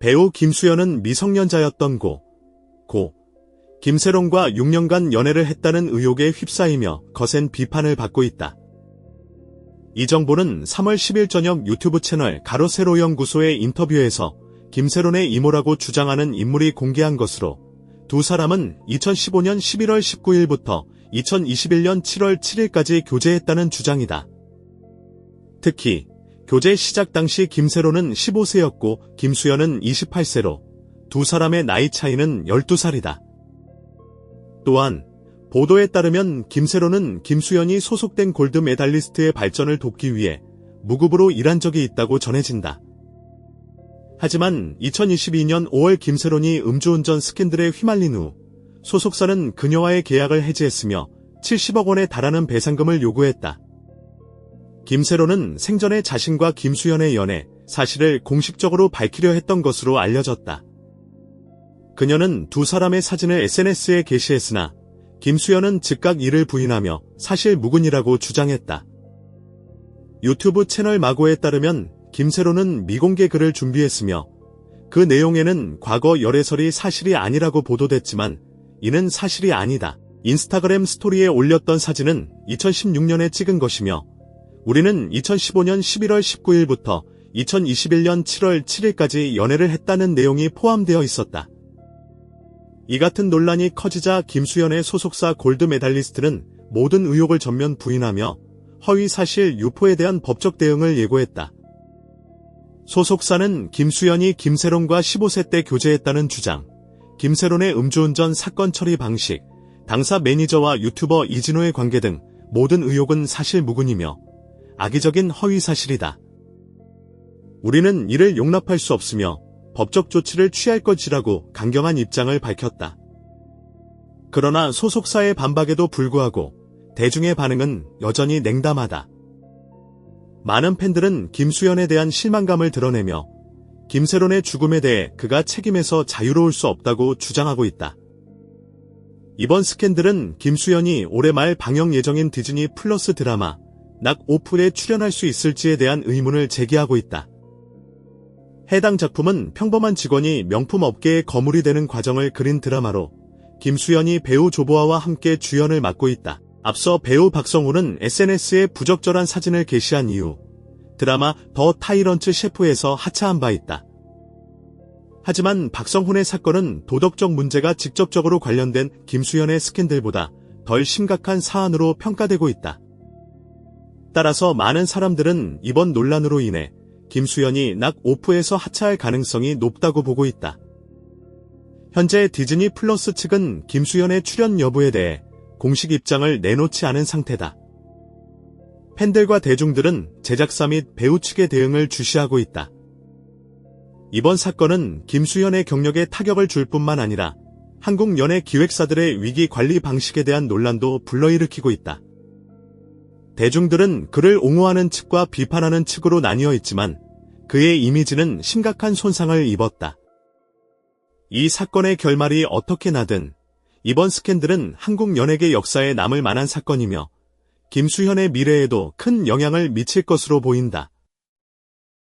배우 김수현은 미성년자였던 고, 고, 김세롱과 6년간 연애를 했다는 의혹에 휩싸이며 거센 비판을 받고 있다. 이 정보는 3월 10일 저녁 유튜브 채널 가로세로 연구소의 인터뷰에서 김세론의 이모라고 주장하는 인물이 공개한 것으로 두 사람은 2015년 11월 19일부터 2021년 7월 7일까지 교제했다는 주장이다. 특히 교제 시작 당시 김세로는 15세였고 김수현은 28세로 두 사람의 나이 차이는 12살이다. 또한 보도에 따르면 김세로는 김수현이 소속된 골드 메달리스트의 발전을 돕기 위해 무급으로 일한 적이 있다고 전해진다. 하지만 2022년 5월 김세론이 음주운전 스캔들에 휘말린 후 소속사는 그녀와의 계약을 해지했으며 70억 원에 달하는 배상금을 요구했다. 김세론은 생전에 자신과 김수현의 연애 사실을 공식적으로 밝히려 했던 것으로 알려졌다. 그녀는 두 사람의 사진을 SNS에 게시했으나 김수현은 즉각 이를 부인하며 사실 무근이라고 주장했다. 유튜브 채널 마고에 따르면 김세로는 미공개 글을 준비했으며 그 내용에는 과거 열애설이 사실이 아니라고 보도됐지만 이는 사실이 아니다. 인스타그램 스토리에 올렸던 사진은 2016년에 찍은 것이며 우리는 2015년 11월 19일부터 2021년 7월 7일까지 연애를 했다는 내용이 포함되어 있었다. 이 같은 논란이 커지자 김수현의 소속사 골드 메달리스트는 모든 의혹을 전면 부인하며 허위 사실 유포에 대한 법적 대응을 예고했다. 소속사는 김수현이 김세론과 15세 때 교제했다는 주장, 김세론의 음주운전 사건 처리 방식, 당사 매니저와 유튜버 이진호의 관계 등 모든 의혹은 사실 무근이며 악의적인 허위 사실이다. 우리는 이를 용납할 수 없으며 법적 조치를 취할 것이라고 강경한 입장을 밝혔다. 그러나 소속사의 반박에도 불구하고 대중의 반응은 여전히 냉담하다. 많은 팬들은 김수현에 대한 실망감을 드러내며 김세론의 죽음에 대해 그가 책임에서 자유로울 수 없다고 주장하고 있다. 이번 스캔들은 김수현이 올해 말 방영 예정인 디즈니 플러스 드라마 낙 오프에 출연할 수 있을지에 대한 의문을 제기하고 있다. 해당 작품은 평범한 직원이 명품 업계의 거물이 되는 과정을 그린 드라마로 김수현이 배우 조보아와 함께 주연을 맡고 있다. 앞서 배우 박성우는 SNS에 부적절한 사진을 게시한 이후 드라마 더 타이런츠 셰프에서 하차한 바 있다. 하지만 박성훈의 사건은 도덕적 문제가 직접적으로 관련된 김수현의 스캔들보다 덜 심각한 사안으로 평가되고 있다. 따라서 많은 사람들은 이번 논란으로 인해 김수현이 낙 오프에서 하차할 가능성이 높다고 보고 있다. 현재 디즈니 플러스 측은 김수현의 출연 여부에 대해 공식 입장을 내놓지 않은 상태다. 팬들과 대중들은 제작사 및 배우 측의 대응을 주시하고 있다. 이번 사건은 김수현의 경력에 타격을 줄 뿐만 아니라 한국 연예 기획사들의 위기 관리 방식에 대한 논란도 불러일으키고 있다. 대중들은 그를 옹호하는 측과 비판하는 측으로 나뉘어 있지만 그의 이미지는 심각한 손상을 입었다. 이 사건의 결말이 어떻게 나든 이번 스캔들은 한국 연예계 역사에 남을 만한 사건이며 김수현의 미래에도 큰 영향을 미칠 것으로 보인다.